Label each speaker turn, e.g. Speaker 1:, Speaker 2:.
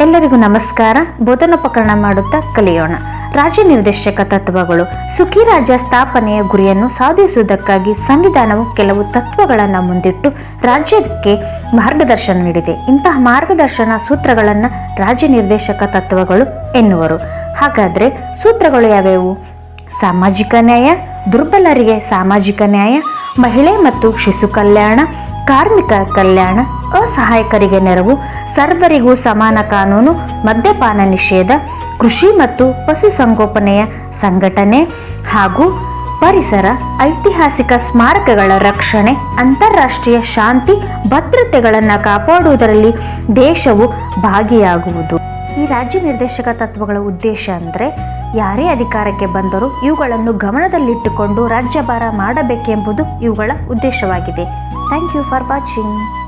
Speaker 1: ಎಲ್ಲರಿಗೂ ನಮಸ್ಕಾರ. ಬೋಧನೋಪಕರಣ ಮಾಡುತ್ತಾ ಕಲಿಯೋಣ. ರಾಜ್ಯ ನಿರ್ದೇಶಕ ತತ್ವಗಳು. ಸುಖಿ ರಾಜ್ಯ ಸ್ಥಾಪನೆಯ ಗುರಿಯನ್ನು ಸಾಧಿಸುವುದಕ್ಕಾಗಿ ಸಂವಿಧಾನವು ಕೆಲವು ತತ್ವಗಳನ್ನು ಮುಂದಿಟ್ಟು ರಾಜ್ಯಕ್ಕೆ ಮಾರ್ಗದರ್ಶನ ನೀಡಿದೆ. ಇಂತಹ ಮಾರ್ಗದರ್ಶನ ಸೂತ್ರಗಳನ್ನು ರಾಜ್ಯ ನಿರ್ದೇಶಕ ತತ್ವಗಳು ಎನ್ನುವರು. ಹಾಗಾದರೆ ಸೂತ್ರಗಳು ಯಾವ್ಯಾವು? ಸಾಮಾಜಿಕ ನ್ಯಾಯ, ದುರ್ಬಲರಿಗೆ ಸಾಮಾಜಿಕ ನ್ಯಾಯ, ಮಹಿಳೆ ಮತ್ತು ಶಿಶು ಕಲ್ಯಾಣ, ಕಾರ್ಮಿಕ ಕಲ್ಯಾಣ ಅಸಹಾಯಕರಿಗೆ ನೆರವು, ಸರ್ವರಿಗೂ ಸಮಾನ ಕಾನೂನು, ಮದ್ಯಪಾನ ನಿಷೇಧ, ಕೃಷಿ ಮತ್ತು ಪಶುಸಂಗೋಪನೆಯ ಸಂಘಟನೆ ಹಾಗೂ ಪರಿಸರ, ಐತಿಹಾಸಿಕ ಸ್ಮಾರಕಗಳ ರಕ್ಷಣೆ, ಅಂತಾರಾಷ್ಟ್ರೀಯ ಶಾಂತಿ, ಭದ್ರತೆಗಳನ್ನು ಕಾಪಾಡುವುದರಲ್ಲಿ ದೇಶವು ಭಾಗಿಯಾಗುವುದು. ಈ ರಾಜ್ಯ ನಿರ್ದೇಶಕ ತತ್ವಗಳ ಉದ್ದೇಶ ಅಂದರೆ, ಯಾರೇ ಅಧಿಕಾರಕ್ಕೆ ಬಂದರೂ ಇವುಗಳನ್ನು ಗಮನದಲ್ಲಿಟ್ಟುಕೊಂಡು ರಾಜ್ಯಭಾರ ಮಾಡಬೇಕೆಂಬುದು ಇವುಗಳ ಉದ್ದೇಶವಾಗಿದೆ. Thank you for watching